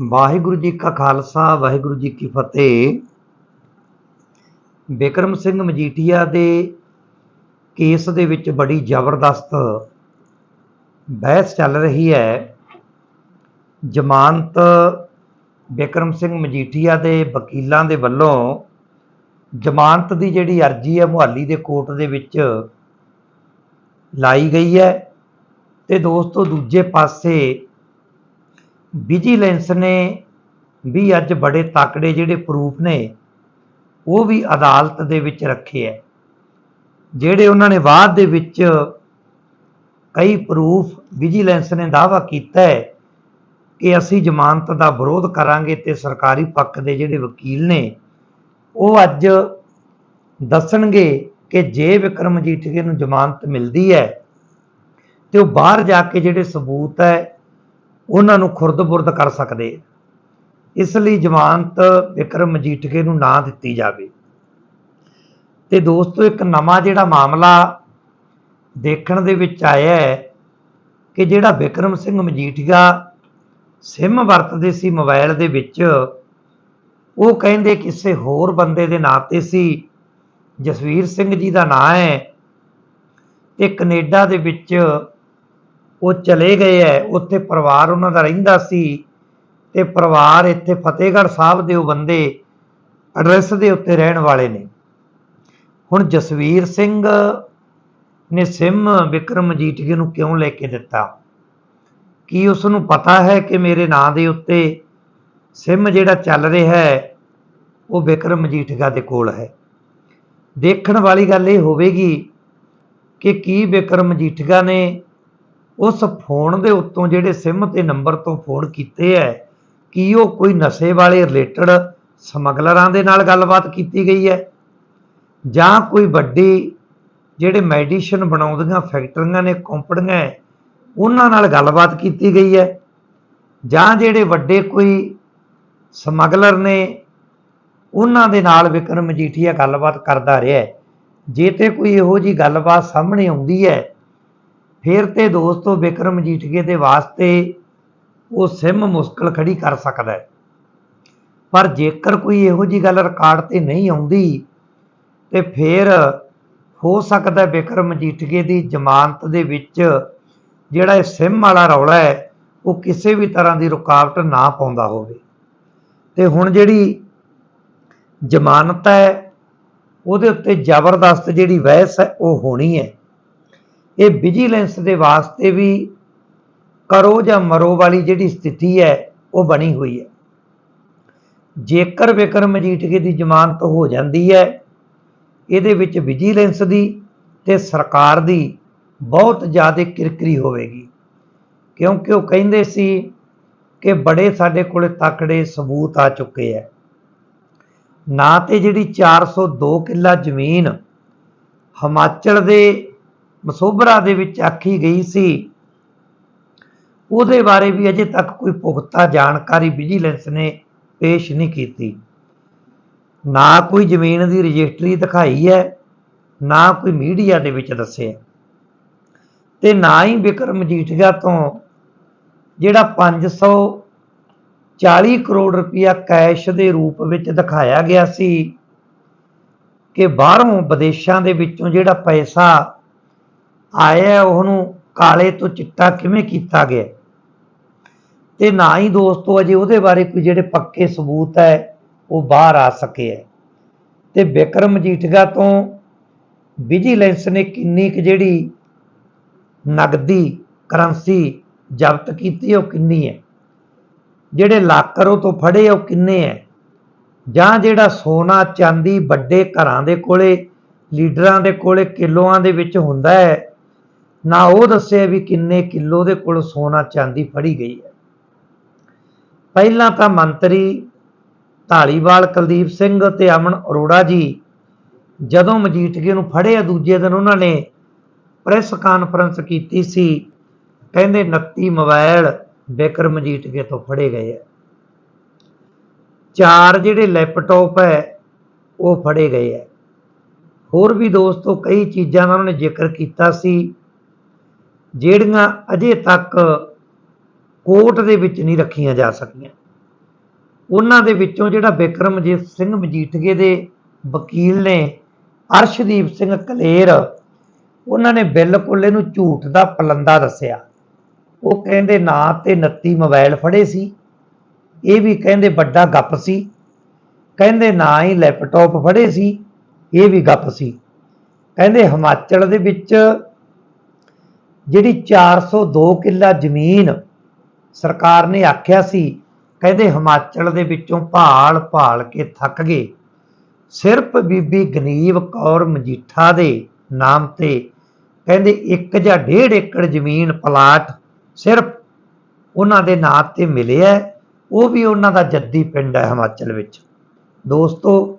ਵਾਹਿਗੁਰੂ ਜੀ ਕਾ ਖਾਲਸਾ, ਵਾਹਿਗੁਰੂ ਜੀ ਕੀ ਫਤਿਹ। ਬਿਕਰਮ ਸਿੰਘ ਮਜੀਠੀਆ ਦੇ ਕੇਸ ਦੇ ਵਿੱਚ ਬੜੀ ਜ਼ਬਰਦਸਤ ਬਹਿਸ ਚੱਲ ਰਹੀ ਹੈ। ਜ਼ਮਾਨਤ ਬਿਕਰਮ ਸਿੰਘ ਮਜੀਠੀਆ ਦੇ ਵਕੀਲਾਂ ਦੇ ਵੱਲੋਂ ਜ਼ਮਾਨਤ ਦੀ ਜਿਹੜੀ ਅਰਜ਼ੀ ਹੈ, ਮੁਹਾਲੀ ਦੇ ਕੋਰਟ ਦੇ ਵਿੱਚ ਲਾਈ ਗਈ ਹੈ ਤੇ ਦੋਸਤੋ ਦੂਜੇ ਪਾਸੇ ਵਿਜੀਲੈਂਸ ਨੇ ਵੀ ਅੱਜ ਬੜੇ ਤਾਕੜੇ ਜਿਹੜੇ ਪ੍ਰੂਫ ਨੇ, ਉਹ ਵੀ ਅਦਾਲਤ ਦੇ ਵਿੱਚ ਰੱਖੇ ਹੈ ਜਿਹੜੇ ਉਹਨਾਂ ਨੇ ਬਾਅਦ ਦੇ ਵਿੱਚ ਕਈ ਪ੍ਰੂਫ ਵਿਜੀਲੈਂਸ ਨੇ ਦਾਅਵਾ ਕੀਤਾ ਹੈ ਕਿ ਅਸੀਂ ਜ਼ਮਾਨਤ ਦਾ ਵਿਰੋਧ ਕਰਾਂਗੇ ਤੇ ਸਰਕਾਰੀ ਪੱਖ ਦੇ ਜਿਹੜੇ ਵਕੀਲ ਨੇ, ਉਹ ਅੱਜ ਦੱਸਣਗੇ ਕਿ ਜੇ ਵਿਕਰਮ ਮਜੀਠੀਆ ਨੂੰ ਜ਼ਮਾਨਤ ਮਿਲਦੀ ਹੈ ਤੇ ਉਹ ਬਾਹਰ ਜਾ ਕੇ ਜਿਹੜੇ ਸਬੂਤ ਹੈ ਉਹਨਾਂ ਨੂੰ ਖੁਰਦ-ਬੁਰਦ ਕਰ ਸਕਦੇ। ਇਸ ਲਈ ਜ਼ਮਾਨਤ ਵਿਕਰਮ ਮਜੀਠੀਆ ਨੂੰ ਨਾ ਦਿੱਤੀ ਜਾਵੇ। ਤੇ ਦੋਸਤੋ, ਇੱਕ ਨਵਾਂ ਜਿਹੜਾ ਮਾਮਲਾ ਦੇਖਣ ਦੇ ਵਿੱਚ ਆਇਆ ਹੈ ਕਿ ਜਿਹੜਾ ਵਿਕਰਮ ਸਿੰਘ ਮਜੀਠੀਆ ਸਿਮ ਵਰਤਦੇ ਸੀ ਮੋਬਾਈਲ ਦੇ ਵਿੱਚ, ਉਹ ਕਹਿੰਦੇ ਕਿਸੇ ਹੋਰ ਬੰਦੇ ਦੇ ਨਾਂ ਤੇ ਸੀ, ਜਸਵੀਰ ਸਿੰਘ ਜੀ ਦਾ ਨਾਂ ਹੈ, ਤੇ ਕੈਨੇਡਾ ਦੇ ਵਿੱਚ ਉਹ ਚਲੇ ਗਏ ਐ, ਉੱਥੇ ਪਰਿਵਾਰ ਉਹਨਾਂ ਦਾ ਰਹਿੰਦਾ ਸੀ ਤੇ ਪਰਿਵਾਰ ਇੱਥੇ ਫਤਿਹਗੜ੍ਹ ਸਾਹਿਬ ਦੇ ਉਹ ਬੰਦੇ ਐਡਰੈਸ ਦੇ ਉੱਤੇ ਰਹਿਣ ਵਾਲੇ ਨੇ। ਹੁਣ ਜਸਵੀਰ ਸਿੰਘ ਨੇ ਸਿਮ ਵਿਕਰਮ ਮਜੀਠੀਆ ਨੂੰ ਕਿਉਂ ਲੈ ਕੇ ਦਿੱਤਾ? ਕੀ ਉਸ ਨੂੰ ਪਤਾ ਹੈ ਕਿ ਮੇਰੇ ਨਾਂ ਦੇ ਉੱਤੇ ਸਿਮ ਜਿਹੜਾ ਚੱਲ ਰਿਹਾ ਹੈ, ਉਹ ਵਿਕਰਮ ਮਜੀਠੀਆ ਦੇ ਕੋਲ ਹੈ? ਦੇਖਣ ਵਾਲੀ ਗੱਲ ਇਹ ਹੋਵੇਗੀ ਕਿ ਕੀ ਵਿਕਰਮ ਮਜੀਠੀਆ ਨੇ ਉਸ ਫੋਨ ਦੇ ਉੱਤੋਂ ਜਿਹੜੇ ਸਿਮ ਤੇ ਨੰਬਰ ਤੋਂ ਫੋਨ ਕੀਤੇ ਹੈ ਕੀ ਉਹ ਕੋਈ ਨਸ਼ੇ ਵਾਲੇ ਰਿਲੇਟਡ ਸਮਗਲਰਾਂ ਦੇ ਨਾਲ ਗੱਲਬਾਤ ਕੀਤੀ ਗਈ ਹੈ ਜਾਂ ਕੋਈ ਵੱਡੀ ਜਿਹੜੇ ਮੈਡੀਸਨ ਬਣਾਉਂਦੀਆਂ ਫੈਕਟਰੀਆਂ ਨੇ ਕੰਪਨੀਆਂ ਹੈ ਉਹਨਾਂ ਨਾਲ ਗੱਲਬਾਤ ਕੀਤੀ ਗਈ ਹੈ ਜਾਂ ਜਿਹੜੇ ਵੱਡੇ ਕੋਈ ਸਮਗਲਰ ਨੇ, ਉਹਨਾਂ ਦੇ ਨਾਲ ਵਿਕਰਮ ਮਜੀਠੀਆ ਗੱਲਬਾਤ ਕਰਦਾ ਰਿਹਾ ਜੇ ਤੇ ਕੋਈ ਇਹੋ ਜੀ ਗੱਲਬਾਤ ਸਾਹਮਣੇ ਆਉਂਦੀ ਹੈ ਫਿਰ ਤੇ ਦੋਸਤੋ ਵਿਕਰਮ ਮਜੀਠੀਏ ਦੇ ਵਾਸਤੇ ਉਹ ਸਿਮ ਮੁਸ਼ਕਲ ਖੜੀ ਕਰ ਸਕਦਾ ਹੈ। ਪਰ ਜੇਕਰ ਕੋਈ ਇਹੋ ਜੀ ਗੱਲ ਰਿਕਾਰਡ ਤੇ ਨਹੀਂ ਆਉਂਦੀ, ਤੇ ਫਿਰ ਹੋ ਸਕਦਾ ਵਿਕਰਮ ਮਜੀਠੀਏ ਦੀ ਜ਼ਮਾਨਤ ਦੇ ਵਿੱਚ ਜਿਹੜਾ ਇਹ ਸਿਮ ਵਾਲਾ ਰੌਲਾ ਹੈ, ਉਹ ਕਿਸੇ ਵੀ ਤਰ੍ਹਾਂ ਦੀ ਰੁਕਾਵਟ ਨਾ ਪਾਉਂਦਾ ਹੋਵੇ। ਤੇ ਹੁਣ ਜਿਹੜੀ ਜ਼ਮਾਨਤ ਹੈ, ਉਹਦੇ ਉੱਤੇ ਜ਼ਬਰਦਸਤ ਜਿਹੜੀ ਬਹਿਸ ਹੈ, ਉਹ ਹੋਣੀ ਹੈ। ਇਹ ਵਿਜੀਲੈਂਸ ਦੇ ਵਾਸਤੇ ਵੀ ਕਰੋ ਜਾਂ ਮਰੋ ਵਾਲੀ ਜਿਹੜੀ ਸਥਿਤੀ ਹੈ, ਉਹ ਬਣੀ ਹੋਈ ਹੈ। ਜੇਕਰ ਵਿਕਰਮ ਮਜੀਠੀਏ ਦੀ ਜ਼ਮਾਨਤ ਹੋ ਜਾਂਦੀ ਹੈ, ਇਹਦੇ ਵਿੱਚ ਵਿਜੀਲੈਂਸ ਦੀ ਤੇ ਸਰਕਾਰ ਦੀ ਬਹੁਤ ਜ਼ਿਆਦਾ ਕਿਰਕਰੀ ਹੋਵੇਗੀ। ਕਿਉਂਕਿ ਉਹ ਕਹਿੰਦੇ ਸੀ ਕਿ ਬੜੇ ਸਾਡੇ ਕੋਲੇ ਤਕੜੇ ਸਬੂਤ ਆ ਚੁੱਕੇ ਹੈ। ਨਾ ਤੇ ਜਿਹੜੀ 402 ਕਿੱਲਾ ਜ਼ਮੀਨ ਹਿਮਾਚਲ ਦੇ ਮਸੋਬਰਾ ਦੇ ਵਿੱਚ ਆਖੀ ਗਈ ਸੀ। ਉਹਦੇ ਬਾਰੇ ਵੀ ਅਜੇ ਤੱਕ ਕੋਈ ਪੁਖਤਾ ਜਾਣਕਾਰੀ ਵਿਜੀਲੈਂਸ ਨੇ ਪੇਸ਼ ਨਹੀਂ ਕੀਤੀ। ਨਾ ਕੋਈ ਜ਼ਮੀਨ ਦੀ ਰਜਿਸਟਰੀ ਦਿਖਾਈ ਹੈ, ਨਾ ਕੋਈ ਮੀਡੀਆ ਦੇ ਵਿੱਚ ਦੱਸਿਆ। ਤੇ ਨਾ ਹੀ ਵਿਕਰਮ ਮਜੀਠੀਆ ਤੋਂ, ਜਿਹੜਾ 540 ਕਰੋੜ ਰੁਪਇਆ ਕੈਸ਼ ਦੇ ਰੂਪ ਵਿੱਚ ਦਿਖਾਇਆ ਗਿਆ ਸੀ ਕਿ ਬਾਹਰੋਂ ਵਿਦੇਸ਼ਾਂ ਦੇ ਵਿੱਚੋਂ ਜਿਹੜਾ ਪੈਸਾ ਆਇਆ ਉਹਨੂੰ ਕਾਲੇ ਤੋਂ ਚਿੱਟਾ ਕਿਵੇਂ ਕੀਤਾ ਗਿਆ? ਤੇ ਨਾ ਹੀ ਦੋਸਤੋ, ਅਜੇ ਉਹਦੇ ਬਾਰੇ ਕੋਈ ਜਿਹੜੇ ਪੱਕੇ ਸਬੂਤ ਹੈ, ਉਹ ਬਾਹਰ ਆ ਸਕੇ ਹੈ। ਤੇ ਵਿਕਰਮ ਮਜੀਠੀਆ ਤੋਂ ਵਿਜੀਲੈਂਸ ਨੇ ਕਿੰਨੀ ਕੁ ਜਿਹੜੀ ਨਗਦੀ ਕਰੰਸੀ ਜ਼ਬਤ ਕੀਤੀ ਉਹ ਕਿੰਨੀ ਹੈ? ਜਿਹੜੇ ਲਾਕਰ ਉਹ ਤੋਂ ਫੜੇ, ਉਹ ਕਿੰਨੇ ਹੈ? ਜਾਂ ਜਿਹੜਾ ਸੋਨਾ ਚਾਂਦੀ ਵੱਡੇ ਘਰਾਂ ਦੇ ਕੋਲੇ, ਲੀਡਰਾਂ ਦੇ ਕੋਲੇ, ਕਿਲੋਆਂ ਦੇ ਵਿੱਚ ਹੁੰਦਾ ਹੈ ਨਾ ਉਹ ਦੱਸਿਆ ਵੀ ਕਿੰਨੇ ਕਿਲੋ ਦੇ ਕੋਲ ਸੋਨਾ ਚਾਂਦੀ ਫੜੀ ਗਈ ਹੈ। ਪਹਿਲਾਂ ਤਾਂ ਮੰਤਰੀ ਢਾਲੀਵਾਲ ਕੁਲਦੀਪ ਸਿੰਘ ਤੇ ਅਮਨ ਅਰੋੜਾ ਜੀ ਜਦੋਂ ਮਜੀਠਗੇ ਨੂੰ ਫੜਿਆ ਦੂਜੇ ਦਿਨ ਉਹਨਾਂ ਨੇ ਪ੍ਰੈਸ ਕਾਨਫਰੰਸ ਕੀਤੀ ਸੀ, ਕਹਿੰਦੇ 29 ਮੋਬਾਈਲ ਬਿਕਰਮ ਮਜੀਠੀਏ ਤੋਂ ਫੜੇ ਗਏ ਆ ਚਾਰ ਜਿਹੜੇ ਲੈਪਟਾਪ ਹੈ, ਉਹ ਫੜੇ ਗਏ ਆ ਹੋਰ ਵੀ ਦੋਸਤੋ ਕਈ ਚੀਜ਼ਾਂ ਦਾ ਉਹਨਾਂ ਨੇ ਜ਼ਿਕਰ ਕੀਤਾ ਸੀ। ਜਿਹੜੀਆਂ ਅਜੇ ਤੱਕ ਕੋਰਟ ਦੇ ਵਿੱਚ ਨਹੀਂ ਰੱਖੀਆਂ ਜਾ ਸਕੀਆਂ। ਉਹਨਾਂ ਦੇ ਵਿੱਚੋਂ ਜਿਹੜਾ ਬਿਕਰਮਜੀਤ ਸਿੰਘ ਮਜੀਠੀਏ ਦੇ ਵਕੀਲ ਨੇ, ਅਰਸ਼ਦੀਪ ਸਿੰਘ ਕਲੇਰ, ਉਹਨਾਂ ਨੇ ਬਿਲਕੁਲ ਇਹਨੂੰ ਝੂਠ ਦਾ ਪਲੰਦਾ ਦੱਸਿਆ। ਉਹ ਕਹਿੰਦੇ ਨਾ ਤੇ 29 ਮੋਬਾਈਲ ਫੜੇ ਸੀ, ਇਹ ਵੀ ਕਹਿੰਦੇ ਵੱਡਾ ਗੱਪ ਸੀ। ਕਹਿੰਦੇ ਨਾ ਹੀ ਲੈਪਟਾਪ ਫੜੇ ਸੀ, ਇਹ ਵੀ ਗੱਪ ਸੀ। ਕਹਿੰਦੇ ਹਿਮਾਚਲ ਦੇ ਵਿੱਚ ਜਿਹੜੀ 402 ਕਿੱਲਾ ਜ਼ਮੀਨ ਸਰਕਾਰ ਨੇ ਆਖਿਆ ਸੀ, ਕਹਿੰਦੇ ਹਿਮਾਚਲ ਦੇ ਵਿੱਚੋਂ ਭਾਲ ਭਾਲ ਕੇ ਥੱਕ ਗਏ। ਸਿਰਫ ਬੀਬੀ ਗਨੀਵ ਕੌਰ ਮਜੀਠਾ ਦੇ ਨਾਮ ਤੇ ਕਹਿੰਦੇ ਇੱਕ ਜਾਂ ਡੇਢ ਏਕੜ ਜ਼ਮੀਨ ਪਲਾਟ ਸਿਰਫ ਉਹਨਾਂ ਦੇ ਨਾਂ ਤੇ ਮਿਲਿਆ ਉਹ ਵੀ ਉਹਨਾਂ ਦਾ ਜੱਦੀ ਪਿੰਡ ਹੈ ਹਿਮਾਚਲ ਵਿੱਚ। ਦੋਸਤੋ,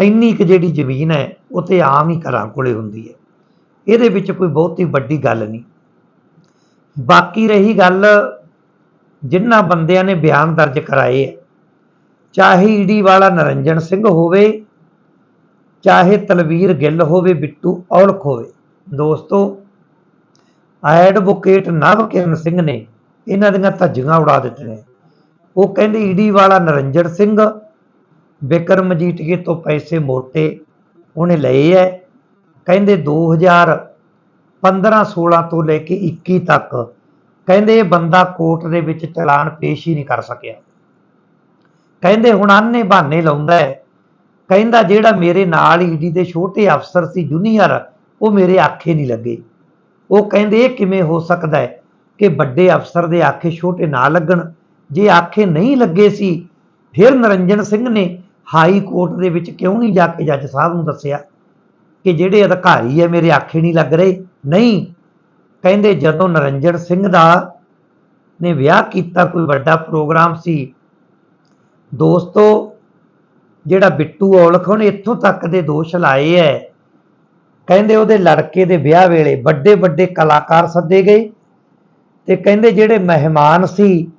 ਇੰਨੀ ਕੁ ਜਿਹੜੀ ਜ਼ਮੀਨ ਹੈ, ਉਹ ਤੇ ਆਮ ਹੀ ਘਰਾਂ ਕੋਲੇ ਹੁੰਦੀ ਹੈ। ਇਹਦੇ ਵਿੱਚ ਕੋਈ ਬਹੁਤੀ ਵੱਡੀ ਗੱਲ ਨਹੀਂ। ਬਾਕੀ ਰਹੀ ਗੱਲ ਜਿਨ੍ਹਾਂ ਬੰਦਿਆਂ ਨੇ ਬਿਆਨ ਦਰਜ ਕਰਾਏ ਹੈ ਚਾਹੇ ਈਡੀ ਵਾਲਾ ਨਰਿੰਜਨ ਸਿੰਘ ਹੋਵੇ, ਚਾਹੇ ਤਲਵੀਰ ਗਿੱਲ ਹੋਵੇ, ਬਿੱਟੂ ਔਲਖ ਹੋਵੇ। ਦੋਸਤੋ ਐਡਵੋਕੇਟ ਨਵਕਿਰਨ ਸਿੰਘ ਨੇ ਇਹਨਾਂ ਦੀਆਂ ਧੱਜੀਆਂ ਉਡਾ ਦਿੱਤੀਆਂ। ਉਹ ਕਹਿੰਦੇ ਈਡੀ ਵਾਲਾ ਨਰਿੰਜਨ ਸਿੰਘ ਬਿਕਰਮ ਮਜੀਠੀਏ ਤੋਂ ਪੈਸੇ ਮੋਟੇ ਉਹਨੇ ਲਏ ਐ ਕਹਿੰਦੇ 2015 16 ਤੋਂ ਲੈ ਕੇ 21 ਤੱਕ ਕਹਿੰਦੇ ਇਹ ਬੰਦਾ ਕੋਰਟ ਦੇ ਵਿੱਚ ਚਲਾਨ ਪੇਸ਼ ਹੀ ਨਹੀਂ ਕਰ ਸਕਿਆ। ਕਹਿੰਦੇ ਹੁਣ ਆਨੇ ਬਹਾਨੇ ਲਾਉਂਦਾ ਹੈ। ਕਹਿੰਦਾ ਜਿਹੜਾ ਮੇਰੇ ਨਾਲ ਈਡੀ ਦੇ ਛੋਟੇ ਅਫਸਰ ਸੀ, ਜੂਨੀਅਰ, ਉਹ ਮੇਰੇ ਆਖੇ ਨਹੀਂ ਲੱਗੇ। ਉਹ ਕਹਿੰਦੇ ਇਹ ਕਿਵੇਂ ਹੋ ਸਕਦਾ ਹੈ ਕਿ ਵੱਡੇ ਅਫਸਰ ਦੇ ਆਖੇ ਛੋਟੇ ਨਾ ਲੱਗਣ? ਜੇ ਆਖੇ ਨਹੀਂ ਲੱਗੇ ਸੀ, ਫਿਰ ਨਰਿੰਜਨ ਸਿੰਘ ਨੇ ਹਾਈ ਕੋਰਟ ਦੇ ਵਿੱਚ ਕਿਉਂ ਨਹੀਂ ਜਾ ਕੇ ਜੱਜ ਸਾਹਿਬ ਨੂੰ ਦੱਸਿਆ? ਕਿ ਜਿਹੜੇ ਅਧਿਕਾਰੀ ਹੈ ਮੇਰੇ ਆਖੇ ਨਹੀਂ ਲੱਗ ਰਹੇ। ਨਹੀਂ, ਕਹਿੰਦੇ ਜਦੋਂ ਨਰਿੰਜਨ ਸਿੰਘ ਦਾ ਨੇ ਵਿਆਹ ਕੀਤਾ, ਕੋਈ ਵੱਡਾ ਪ੍ਰੋਗਰਾਮ ਸੀ। ਦੋਸਤੋ, ਜਿਹੜਾ ਬਿੱਟੂ ਔਲਖ ਉਹਨੇ ਇੱਥੋਂ ਤੱਕ ਦੇ ਦੋਸ਼ ਲਾਏ ਐ। ਕਹਿੰਦੇ ਉਹਦੇ ਲੜਕੇ ਦੇ ਵਿਆਹ ਵੇਲੇ ਵੱਡੇ ਵੱਡੇ ਕਲਾਕਾਰ ਸੱਦੇ ਗਏ ਤੇ ਕਹਿੰਦੇ ਜਿਹੜੇ ਮਹਿਮਾਨ ਸੀ,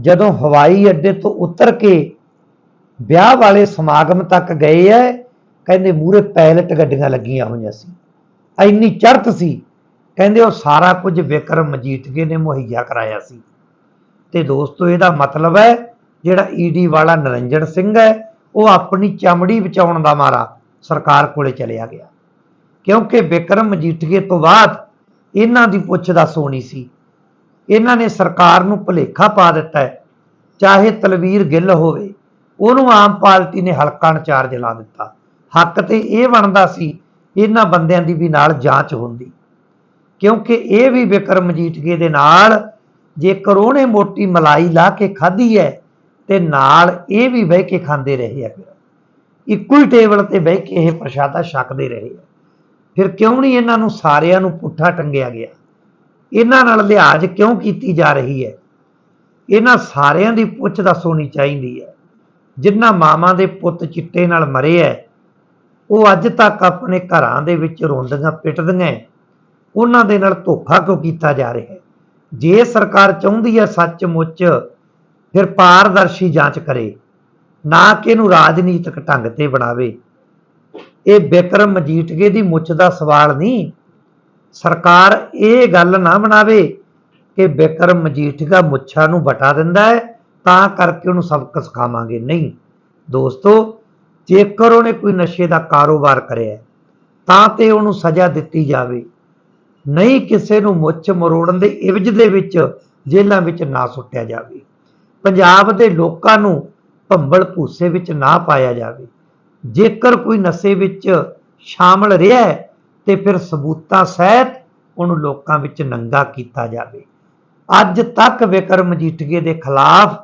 ਜਦੋਂ ਹਵਾਈ ਅੱਡੇ ਤੋਂ ਉਤਰ ਕੇ ਵਿਆਹ ਵਾਲੇ ਸਮਾਗਮ ਤੱਕ ਗਏ ਐ ਕਹਿੰਦੇ ਮੂਰੇ ਪੈਲਟ ਗੱਡੀਆਂ ਲੱਗੀਆਂ ਹੋਈਆਂ ਸੀ। ਇੰਨੀ ਚੜ੍ਹਤ ਸੀ, ਕਹਿੰਦੇ ਉਹ ਸਾਰਾ ਕੁਝ ਵਿਕਰਮ ਮਜੀਠੀਏ ਨੇ ਮੁਹੱਈਆ ਕਰਾਇਆ ਸੀ। ਤੇ ਦੋਸਤੋ, ਇਹਦਾ ਮਤਲਬ ਹੈ, ਜਿਹੜਾ ਈਡੀ ਵਾਲਾ ਨਰਿੰਜਨ ਸਿੰਘ ਹੈ, ਉਹ ਆਪਣੀ ਚਮੜੀ ਬਚਾਉਣ ਦਾ ਮਾਰਾ ਸਰਕਾਰ ਕੋਲੇ ਚਲਿਆ ਗਿਆ। ਕਿਉਂਕਿ ਵਿਕਰਮ ਮਜੀਠੀਏ ਤੋਂ ਬਾਅਦ ਇਹਨਾਂ ਦੀ ਪੁੱਛ ਦੱਸ ਹੋਣੀ ਸੀ। ਇਹਨਾਂ ਨੇ ਸਰਕਾਰ ਨੂੰ ਭੁਲੇਖਾ ਪਾ ਦਿੱਤਾ ਹੈ, ਚਾਹੇ ਤਲਵੀਰ ਗਿੱਲ ਹੋਵੇ, ਉਹਨੂੰ ਆਮ ਪਾਰਟੀ ਨੇ ਹਲਕਾ ਇੰਚਾਰਜ ਲਾ ਦਿੱਤਾ। ਹੱਕ ਤੇ ਇਹ ਬਣਦਾ ਸੀ, ਇਹਨਾਂ ਬੰਦਿਆਂ ਦੀ ਵੀ ਨਾਲ ਜਾਂਚ ਹੁੰਦੀ। ਕਿਉਂਕਿ ਇਹ ਵੀ ਵਿਕਰਮ ਮਜੀਠਕੇ ਦੇ ਨਾਲ, ਜੇ ਉਹਨੇ ਮੋਟੀ ਮਲਾਈ ਲਾ ਕੇ ਖਾਧੀ ਹੈ ਤੇ ਨਾਲ ਇਹ ਵੀ ਬਹਿ ਕੇ ਖਾਂਦੇ ਰਹੇ ਆ ਫਿਰ। ਇੱਕੋ ਹੀ ਟੇਬਲ ਤੇ ਬਹਿ ਕੇ ਇਹ ਪ੍ਰਸ਼ਾਦਾ ਛਕਦੇ ਰਹੇ ਆ ਫਿਰ ਕਿਉਂ ਨਹੀਂ ਇਹਨਾਂ ਨੂੰ ਸਾਰਿਆਂ ਨੂੰ ਪੁੱਠਾ ਟੰਗਿਆ ਗਿਆ? ਇਹਨਾਂ ਨਾਲ ਲਿਹਾਜ਼ ਕਿਉਂ ਕੀਤੀ ਜਾ ਰਹੀ ਹੈ ਇਹਨਾਂ ਸਾਰਿਆਂ ਦੀ ਪੁੱਛ ਦੱਸ ਹੋਣੀ ਚਾਹੀਦੀ ਹੈ ਜਿਨ੍ਹਾਂ ਮਾਵਾਂ ਦੇ ਪੁੱਤ ਚਿੱਟੇ ਨਾਲ ਮਰੇ ਐ ਉਹ ਅੱਜ ਤੱਕ ਆਪਣੇ ਘਰਾਂ ਦੇ ਵਿੱਚ ਰੋਂਦੀਆਂ ਪਿੱਟਦੀਆਂ ਉਹਨਾਂ ਦੇ ਨਾਲ ਧੋਖਾ ਕਿਉਂ ਕੀਤਾ ਜਾ ਰਿਹਾ ਹੈ? ਜੇ ਸਰਕਾਰ ਚਾਹੁੰਦੀ ਹੈ ਸੱਚਮੁੱਚ ਫਿਰ ਪਾਰਦਰਸ਼ੀ ਜਾਂਚ ਕਰੇ, ਨਾ ਕਿ ਇਹਨੂੰ ਰਾਜਨੀਤਿਕ ਢੰਗ ਤੇ ਬਣਾਵੇ। ਇਹ ਬਿਕਰਮ ਮਜੀਠੀਏ ਦੀ ਮੁੱਛ ਦਾ ਸਵਾਲ ਨਹੀਂ। ਸਰਕਾਰ ਇਹ ਗੱਲ ਨਾ ਬਣਾਵੇ ਕਿ ਬਿਕਰਮ ਮਜੀਠੀਆ ਮੁੱਛਾਂ ਨੂੰ ਬਟਾ ਦਿੰਦਾ ਹੈ, ਤਾਂ ਕਰਕੇ ਉਹਨੂੰ ਸਬਕ ਸਿਖਾਵਾਂਗੇ। ਨਹੀਂ, ਦੋਸਤੋ ਜੇਕਰ ਉਹਨੇ ਕੋਈ ਨਸ਼ੇ ਦਾ ਕਾਰੋਬਾਰ ਕਰਿਆ ਤਾਂ ਤੇ ਉਹਨੂੰ ਸਜ਼ਾ ਦਿੱਤੀ ਜਾਵੇ। ਨਹੀਂ ਕਿਸੇ ਨੂੰ ਮੁੱਛ ਮਰੋੜਨ ਦੇ ਇਵਜ ਦੇ ਵਿੱਚ ਜੇਲ੍ਹਾਂ ਵਿੱਚ ਨਾ ਸੁੱਟਿਆ ਜਾਵੇ। ਪੰਜਾਬ ਦੇ ਲੋਕਾਂ ਨੂੰ ਭੰਬਲ ਭੂਸੇ ਵਿੱਚ ਨਾ ਪਾਇਆ ਜਾਵੇ। ਜੇਕਰ ਕੋਈ ਨਸ਼ੇ ਵਿੱਚ ਸ਼ਾਮਲ ਰਿਹਾ ਹੈ, ਤੇ ਫਿਰ ਸਬੂਤਾਂ ਸਹਿਤ ਉਹਨੂੰ ਲੋਕਾਂ ਵਿੱਚ ਨੰਗਾ ਕੀਤਾ ਜਾਵੇ। ਅੱਜ ਤੱਕ ਵਿਕਰਮ ਮਜੀਠੀਏ ਦੇ ਖਿਲਾਫ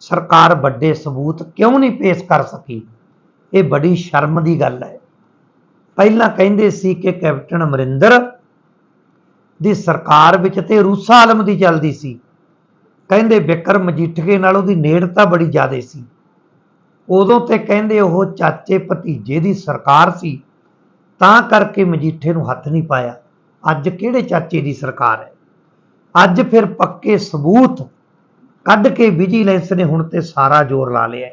ਸਰਕਾਰ ਵੱਡੇ ਸਬੂਤ ਕਿਉਂ ਨਹੀਂ ਪੇਸ਼ ਕਰ ਸਕੀ? ਇਹ ਬੜੀ ਸ਼ਰਮ ਦੀ ਗੱਲ ਹੈ। ਪਹਿਲਾਂ ਕਹਿੰਦੇ ਸੀ ਕਿ ਕੈਪਟਨ ਅਮਰਿੰਦਰ ਦੀ ਸਰਕਾਰ ਵਿੱਚ ਤੇ ਰੂਸਾ ਆਲਮ ਦੀ ਚੱਲਦੀ ਸੀ। ਕਹਿੰਦੇ ਵਿਕਰਮ ਮਜੀਠਕੇ ਨਾਲ ਉਹਦੀ ਨੇੜਤਾ ਬੜੀ ਜ਼ਿਆਦਾ ਸੀ। ਉਦੋਂ ਤੇ ਕਹਿੰਦੇ ਉਹ ਚਾਚੇ ਭਤੀਜੇ ਦੀ ਸਰਕਾਰ ਸੀ, ਤਾਂ ਕਰਕੇ ਮਜੀਠੇ ਨੂੰ ਹੱਥ ਨਹੀਂ ਪਾਇਆ। ਅੱਜ ਕਿਹੜੇ ਚਾਚੇ ਦੀ ਸਰਕਾਰ ਹੈ? ਅੱਜ ਫਿਰ ਪੱਕੇ ਸਬੂਤ ਕੱਢ ਕੇ ਵਿਜੀਲੈਂਸ ਨੇ ਹੁਣ ਤੇ ਸਾਰਾ ਜ਼ੋਰ ਲਾ ਲਿਆ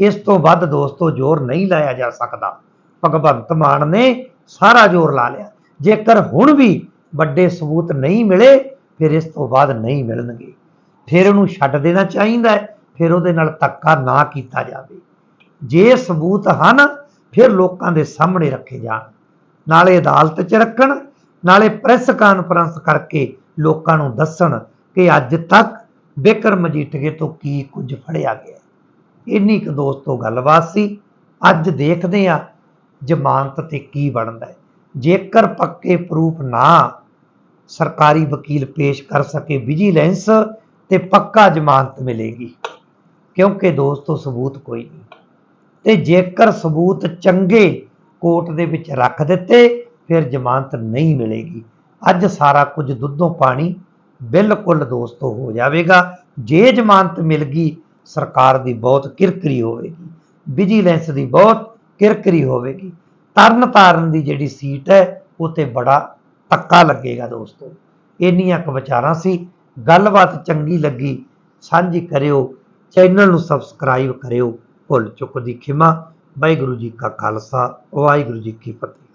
ਇਸ ਤੋਂ ਵੱਧ ਦੋਸਤੋ ਜ਼ੋਰ ਨਹੀਂ ਲਾਇਆ ਜਾ ਸਕਦਾ। ਭਗਵੰਤ ਮਾਨ ਨੇ ਸਾਰਾ ਜ਼ੋਰ ਲਾ ਲਿਆ। ਜੇਕਰ ਹੁਣ ਵੀ ਵੱਡੇ ਸਬੂਤ ਨਹੀਂ ਮਿਲੇ, ਫਿਰ ਇਸ ਤੋਂ ਬਾਅਦ ਨਹੀਂ ਮਿਲਣਗੇ। ਫਿਰ ਉਹਨੂੰ ਛੱਡ ਦੇਣਾ ਚਾਹੀਦਾ ਹੈ, ਫਿਰ ਉਹਦੇ ਨਾਲ ਧੱਕਾ ਨਾ ਕੀਤਾ ਜਾਵੇ। ਜੇ ਸਬੂਤ ਹਨ, ਫਿਰ ਲੋਕਾਂ ਦੇ ਸਾਹਮਣੇ ਰੱਖੇ ਜਾਣ। ਨਾਲੇ ਅਦਾਲਤ 'ਚ ਰੱਖਣ, ਨਾਲੇ ਪ੍ਰੈਸ ਕਾਨਫਰੰਸ ਕਰਕੇ ਲੋਕਾਂ ਨੂੰ ਦੱਸਣ ਕਿ ਅੱਜ ਤੱਕ ਬਿਕਰਮ ਮਜੀਠੀਏ ਤੋਂ ਕੀ ਕੁਝ ਫੜਿਆ ਗਿਆ ਇੰਨੀ ਕੁ ਦੋਸਤੋ ਗੱਲਬਾਤ ਸੀ। ਅੱਜ ਦੇਖਦੇ ਆ ਜ਼ਮਾਨਤ ਤੇ ਕੀ ਬਣਦਾ ਹੈ। ਜੇਕਰ ਪੱਕੇ ਪ੍ਰੂਫ ਨਾ ਸਰਕਾਰੀ ਵਕੀਲ ਪੇਸ਼ ਕਰ ਸਕੇ ਵਿਜੀਲੈਂਸ ਤੇ ਪੱਕਾ ਜ਼ਮਾਨਤ ਮਿਲੇਗੀ। ਕਿਉਂਕਿ ਦੋਸਤੋ, ਸਬੂਤ ਕੋਈ ਨਹੀਂ। ਤੇ ਜੇਕਰ ਸਬੂਤ ਚੰਗੇ ਕੋਰਟ ਦੇ ਵਿੱਚ ਰੱਖ ਦਿੱਤੇ, ਫਿਰ ਜ਼ਮਾਨਤ ਨਹੀਂ ਮਿਲੇਗੀ। ਅੱਜ ਸਾਰਾ ਕੁਝ ਦੁੱਧੋਂ ਪਾਣੀ ਬਿਲਕੁਲ ਦੋਸਤੋ ਹੋ ਜਾਵੇਗਾ। ਜੇ ਜ਼ਮਾਨਤ ਮਿਲ ਗਈ ਸਰਕਾਰ ਦੀ ਬਹੁਤ ਕਿਰਕਰੀ ਹੋਵੇਗੀ ਵਿਜੀਲੈਂਸ ਦੀ ਬਹੁਤ ਕਿਰਕਰੀ ਹੋਵੇਗੀ ਤਰਨ ਤਾਰਨ ਦੀ ਜਿਹੜੀ ਸੀਟ ਹੈ, ਉਹ ਤੇ ਬੜਾ ਧੱਕਾ ਲੱਗੇਗਾ ਦੋਸਤੋ। ਇੰਨੀਆਂ ਕੁ ਵਿਚਾਰਾਂ ਸੀ, ਗੱਲਬਾਤ ਚੰਗੀ ਲੱਗੀ, ਸਾਂਝੀ ਕਰਿਓ ਚੈਨਲ ਨੂੰ ਸਬਸਕ੍ਰਾਈਬ ਕਰਿਓ, ਭੁੱਲ ਚੁੱਕ ਦੀ ਖਿਮਾ। ਵਾਹਿਗੁਰੂ ਜੀ ਕਾ ਖਾਲਸਾ, ਵਾਹਿਗੁਰੂ ਜੀ ਕੀ ਫਤਿਹ।